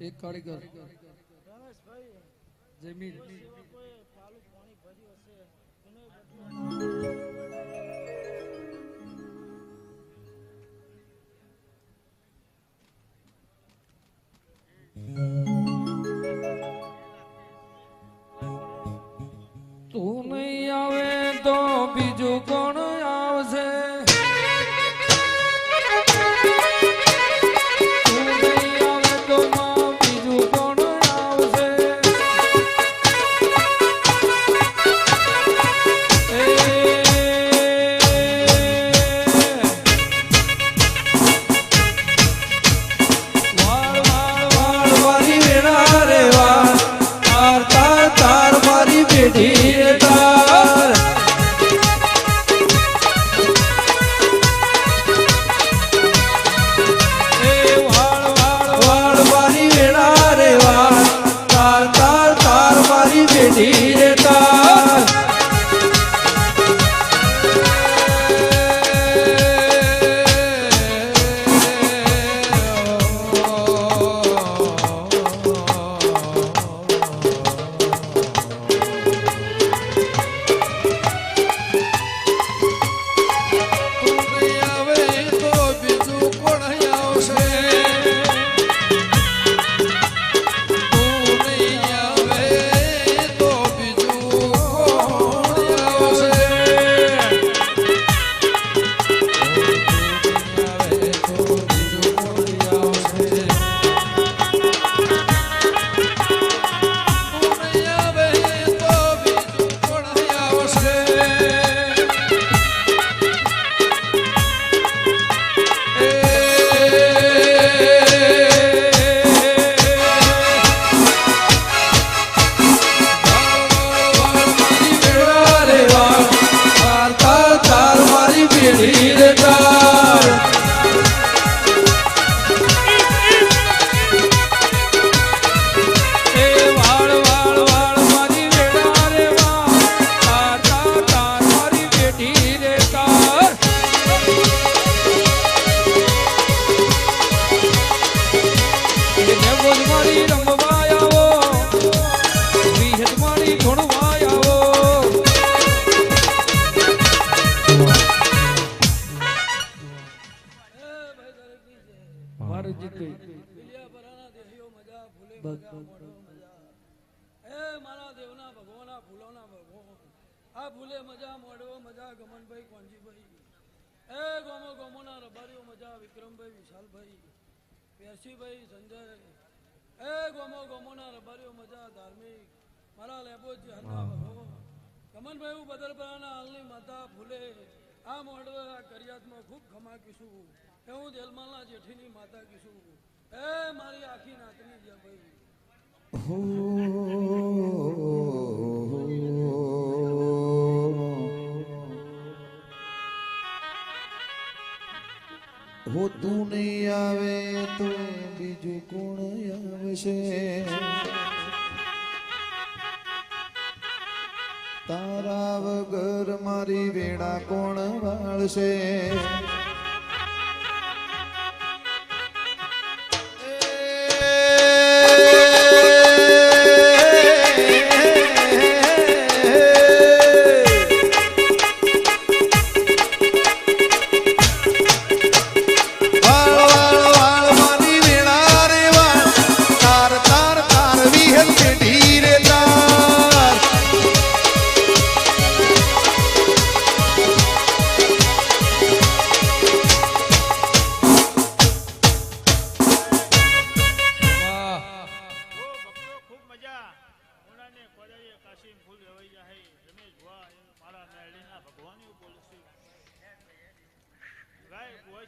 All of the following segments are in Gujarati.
એક તું નહીં આવે તો બીજું કોણ મજા ગમનભાઈ કોનજીભાઈ. એ ગોમો ગોમોના રબારીઓ મજા વિક્રમભાઈ વિશાલભાઈ પેરસીભાઈ સંજય. એ ગોમો ગોમોના રબારીઓ મજા ધાર્મિક. મારા લેબો જહરના ભગો ગમનભાઈ હું. બદલપરાના હાલની માતા ફૂલે આ મોડવે આ કરિયાતમાં ખૂબ ખમાકીશું એ હું દેલમાલના જેઠીની માતા કીશું. એ મારી આખી નાતની જય ભાઈ. હો તું નહીં આવે તો બીજું કોણ આવશે? તારા વગર મારી વેડા કોણ વાળશે?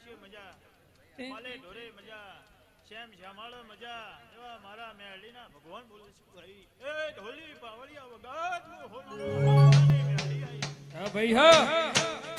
છે મજા. માલે ઢોરે મજા. શ્યામ શ્યામાળો મજા. એવા મારા મેળીના ભગવાન બોલે છે ભાઈ. એ ઢોલી પાવળિયા વગાડ હો મેળી આઈ હા ભાઈ હા.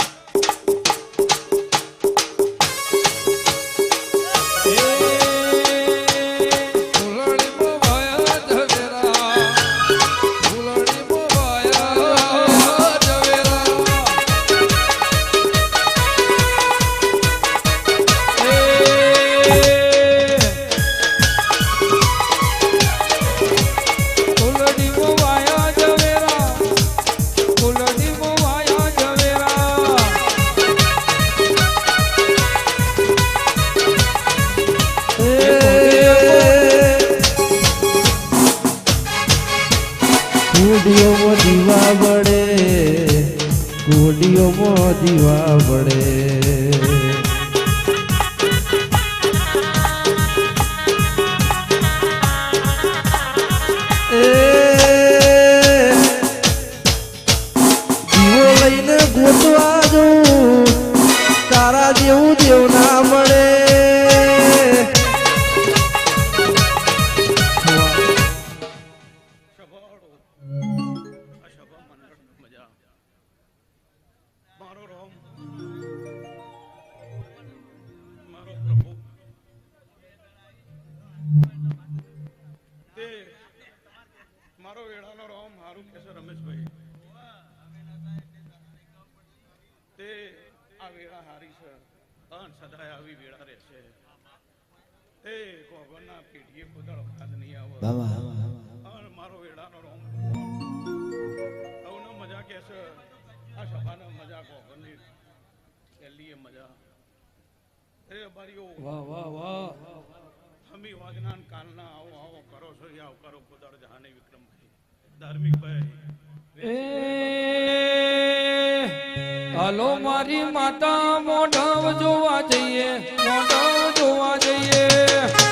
છે રમેશભાઈ તે આ વેળા હારી છે પણ સદાય આવી વેળા રહેશે તે ગોગોના પેઢીએ કોદાળ ખાદ નહીં આવે મારો વેળાનો રોમ અવનો મજા કે છે આ સભાનો મજા કોકરની પહેલી મજા એ બારીઓ વાહ વાહ વાહ હમી વાજનાન કાલના આવો આવો કરો છો એ આવો કરો કુદાર જહાને વિક્રમભાઈ ધાર્મિક હાલો મારી માતા મોઢાવ જોવા જઈએ મોઢાવ જોવા જઈએ.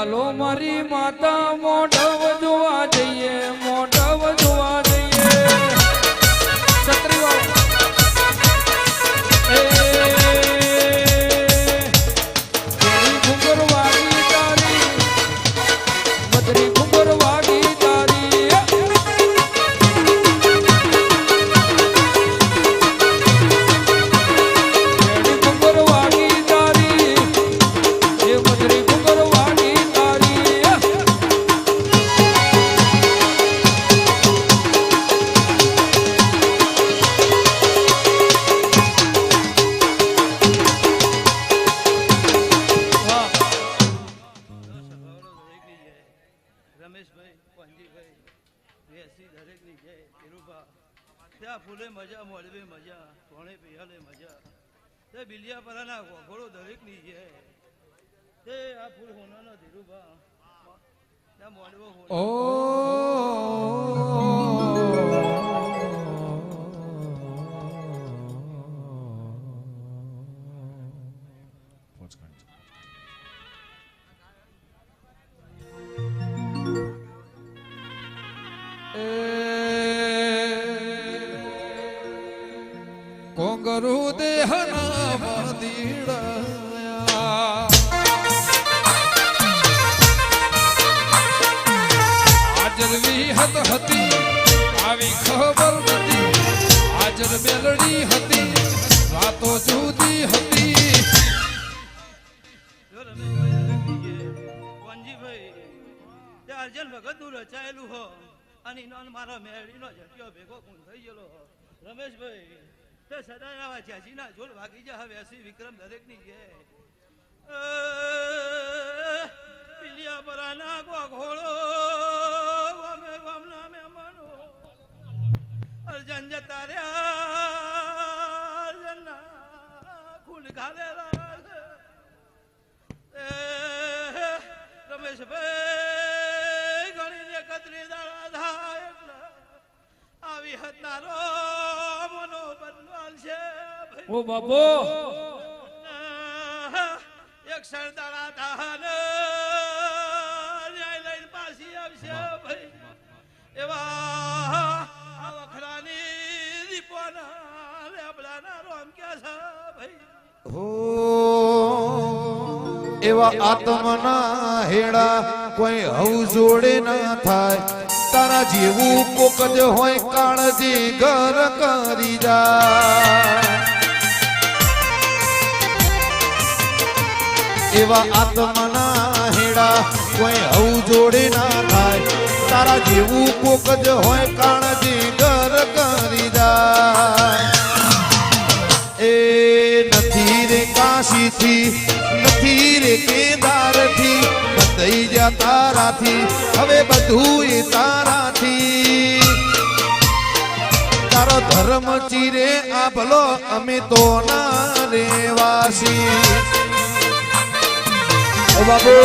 હાલો મારી માતા મોઢવ જોવા જઈએ. ઓ મેલડી હતી, વાતો જુદી રચાયેલું હો અને મારો મેળીનો ઝટિયો ભેગો થઈ ગયેલો રમેશભાઈ, તે સદાય આવા ઝાંસીના જોડ ભાગી હવે હસી વિક્રમ દરેકની છે પિલિયા પરાના ગો ઘોળો ગમે ગમના મેમાનો. અર્જન જતા રહ્યા એ રમેશભાઈ ગણીને કતરી દાડા થાય આવી હતનારો મનો બદલાલ છે ઓ બાપો. એક સરદારા દાહન ન્યાય લઈને પાછી આવશે ભાઈ. એવા એવા આત્મના હેડા કોઈ હવ જોડે ના થાય. તારા જેવું કોક જ હોય કાળજી ઘર કરી જાય. એવા આત્મના હેડા કોઈ હવ જોડે ના થાય. તારા જેવું કોક જ હોય કાળજી ઘર કરી જાય. એ નથી રે કાશીથી નથી રે કેદારથી બધાઈ જા હવે બધું એ તારાથી. તારો ધર્મ ચીરે આપલો અમે તો ના રેવાસી ઓ બાબુ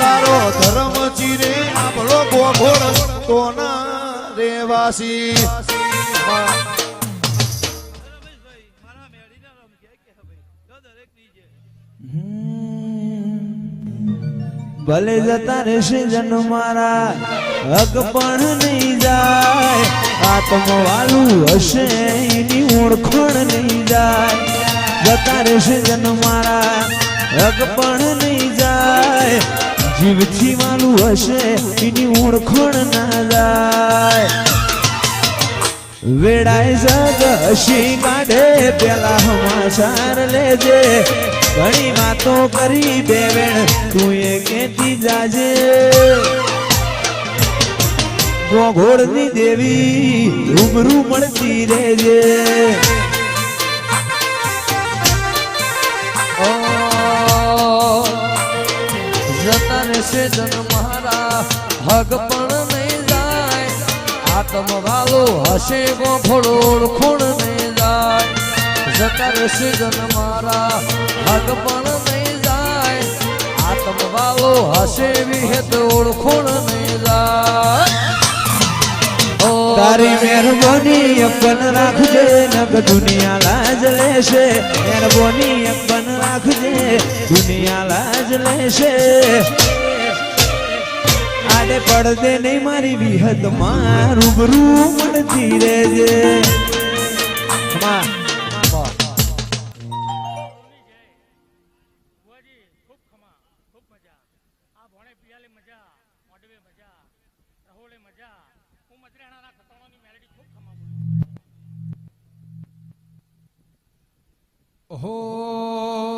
તારો ધર્મ ચીરે આપલો ગોઘોડ તો ના રેવાસી ભલે જતા રહેશે જન મારા હક પણ નહીં જાય. આત્મવાલું હશે એની ઓળખણ નહીં જાય. જતા રહેશે જન મારા હક પણ નહીં જાય. જીવથી વાલું હશે એની ઓળખણ ના જાય. વેડાય જગ હસી કાઢે, પેલા હમાચાર લેજે. ઘણી વાતો કરી બે વેણ તું એ કેતી જાજે. ગોઘોડની દેવી રૂબરૂ મળતી રહેજે. જતા રહેશે જન મારા, હગ પણ નહીં જાય. આત્મ વાલો હશે ગોફળો જાય જતા રહેશે જન મારા. હગ પણ નહીં જાય. આત્મ વાલો હશે વિહેત ઓળખોણ નહીં જાય. તારી મહેરબાની અપન રાખજે નગ દુનિયા લાજ લેશે. મહેરબાની અપન રાખજે દુનિયા લાજ લેશે. આડે પડદે નહીં મારી વિહતમાં રૂબરૂ મળતી રહેજે. માં એ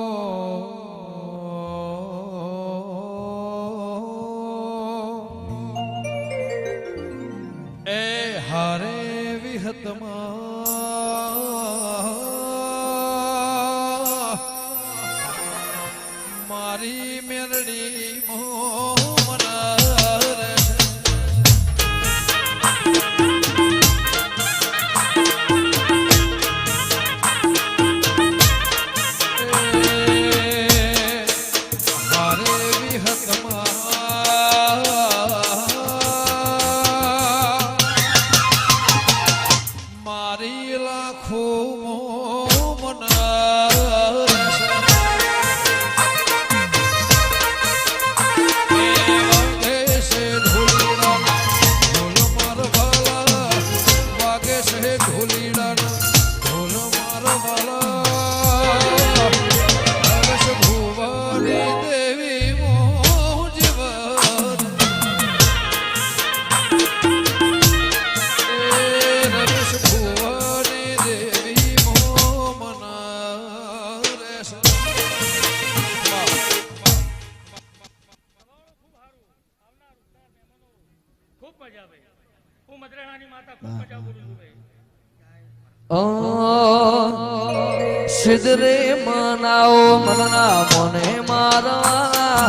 સિદ્ધરે મનાવો મનના મને મારવા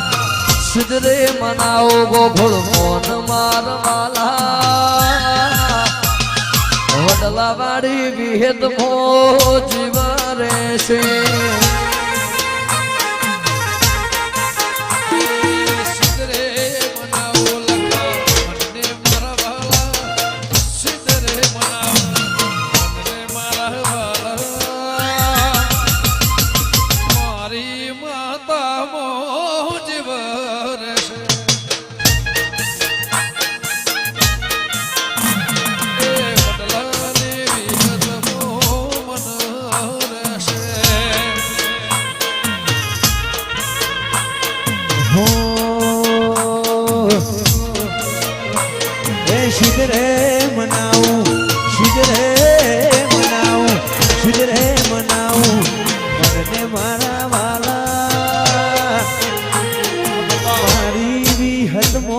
સિદરે મનાવો ગોભળ મોન મારવાલા વડલા વાળી વિહેદ મો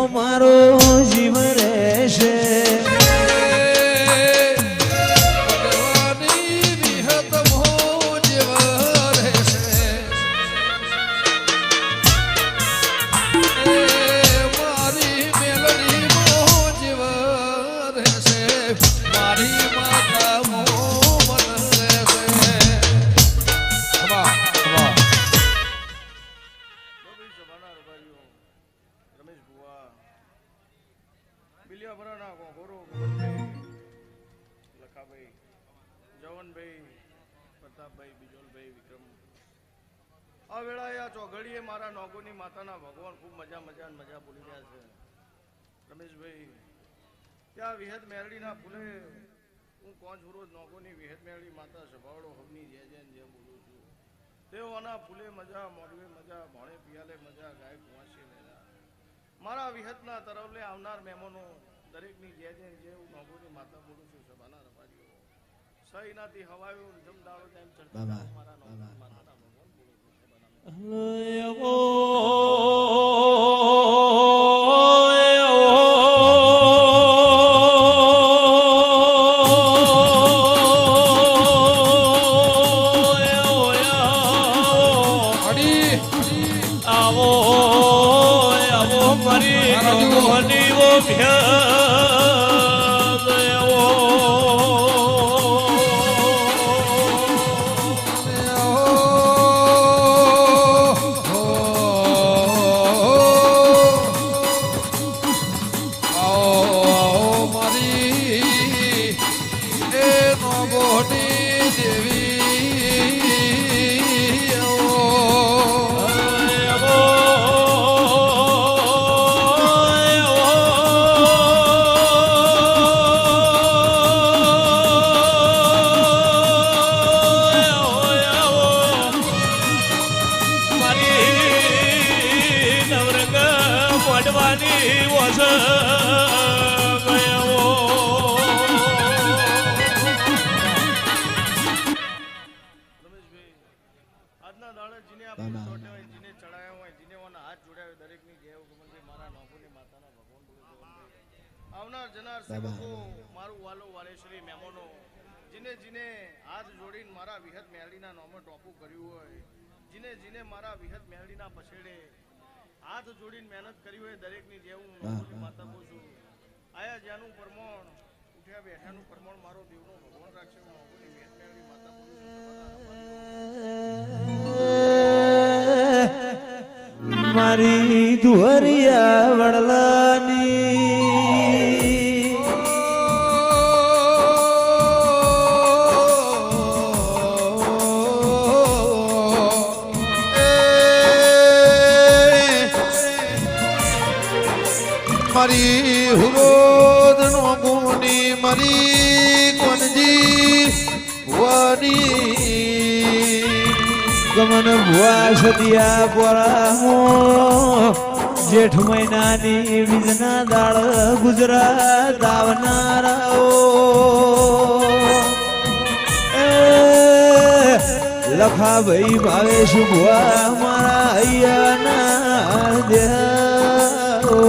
મારો ત્યાં વિહત મેરડીના ફૂલે હું કોંચ રોજ નોગોની વિહત મેળડી માતા સભાવડો હવની જય જય જે બોલું છું. તેઓના ફૂલે મજા મોડવે મજા ભણે પિયાલે મજા ગાય કુવાસી મજા મારા વિહતના તરવલે આવનાર મહેમાનો દરેકની જે જે જે હું નોગોની માતા બોલું છું સભાના રબારીઓ. સહીનાથી હવાયો જમદાળો તેમ ચડતા મારા બાબા. માતાના ભગવાન બોલું છું સભાના સેવકો મારું વાલો વાલેશ્વરી મહેમાનો જીને જીને હાથ જોડીને મારા વિહત મેરડીના નામે ટોપું કર્યું હોય. જીને જીને મારા વિહત મેરડીના પછેડે હાથ જોડીને મહેનત કરી હોય દરેકની જે હું માતા બોલું છું. આયા જ્યાંનું પરમોણ ઉઠ્યા બેઠાનું પરમોણ મારો દેવનો ભગવાન રાખશે. હું નોકુની વિહત મેરડી માતા બોલું મારી દુહરિયા વડલાની વાની ગમન ભુવા સદિયા પોરામો, જેઠ મહિનાની બીજના દાળ ગુજરાત આવનારાઓ લખા ભાઈ ભાવે શુભવા મારા અહીંયાના દેવો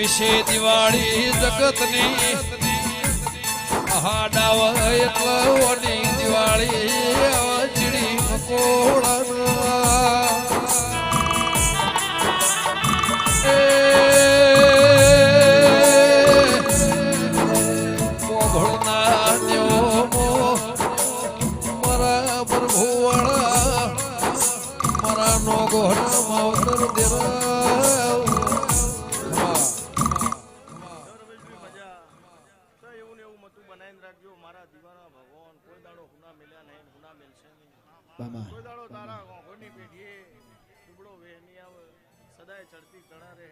વિશે દિવાળી જગતની હાડાવ એટલોની દિવાળી ચીડી મકોળા કોઈ તારા ઘોઘોની પેઢીએ ટુકડો વહેની આવ સદાય ચડતી કણા રહે.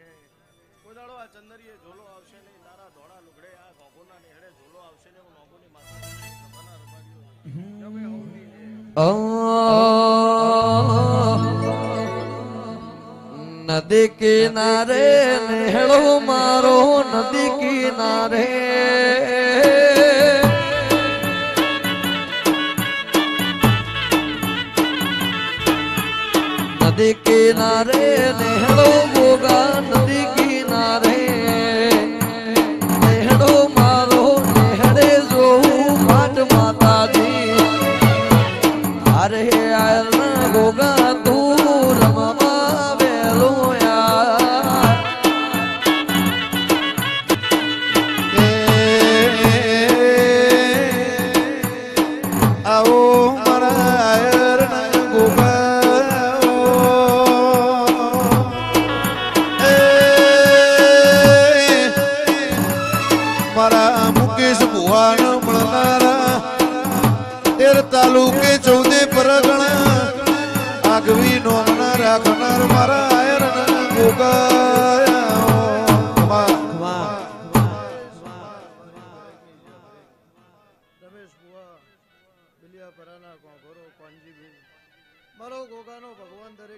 કોદાળો આ ચંદરીએ ઝોલો આવશે નહીં તારા ધોળા લુગડે આ ઘોઘોના નેહડે ઝોલો આવશે નહીં નોગોની માતા રબારીઓ નદી કિનારે નેહળો મારો નદી કિનારે. નદી કિનારે નેહળો ગોગા નદી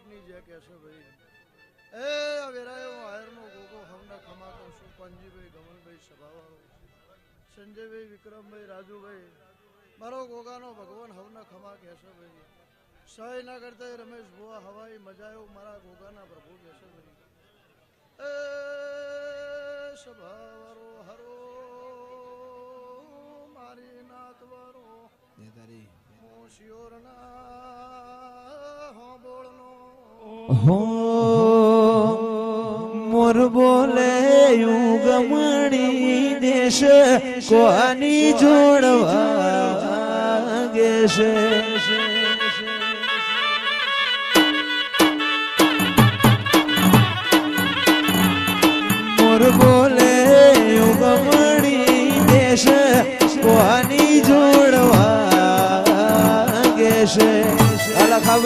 દરેકની જે કહેશે ભાઈ. એ વેરાય હું હાયરનો ગોગો હમને ખમાતો છું. પંજીભાઈ ગમનભાઈ સભાવાળો. સંજયભાઈ વિક્રમભાઈ રાજુભાઈ. મારો ગોગાનો ભગવાન હવને ખમા કહેશે ભાઈ. સહાય ના કરતા રમેશ ભુવા હવાઈ મજા મારા ગોગાના પ્રભુ કહેશે ભાઈ. એ સભાવાળો હરો મારી નાતવારો હું શિયોરના હોંબોળનો હો મોર બોલે યુ ગમણી દેશ, કોની જોડવા ગેશે મોર બોલે યુ ગમણી દેશ, કોની જોડવા ગેશે અલખા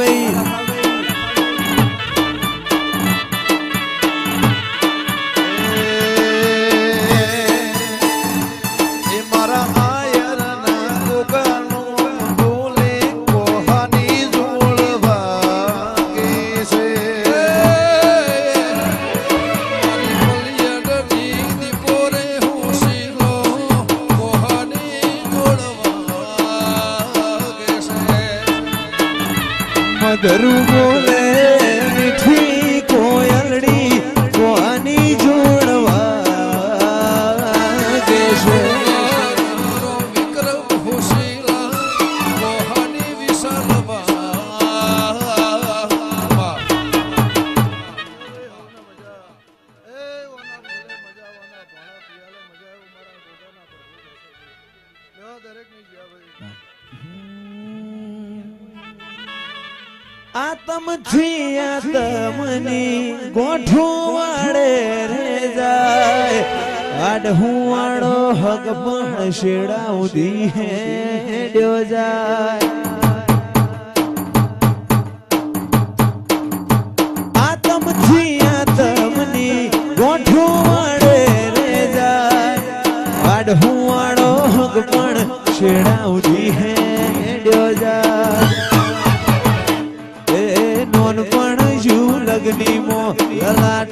આડહું આડો હક પણ હે હેડ્યો જાય.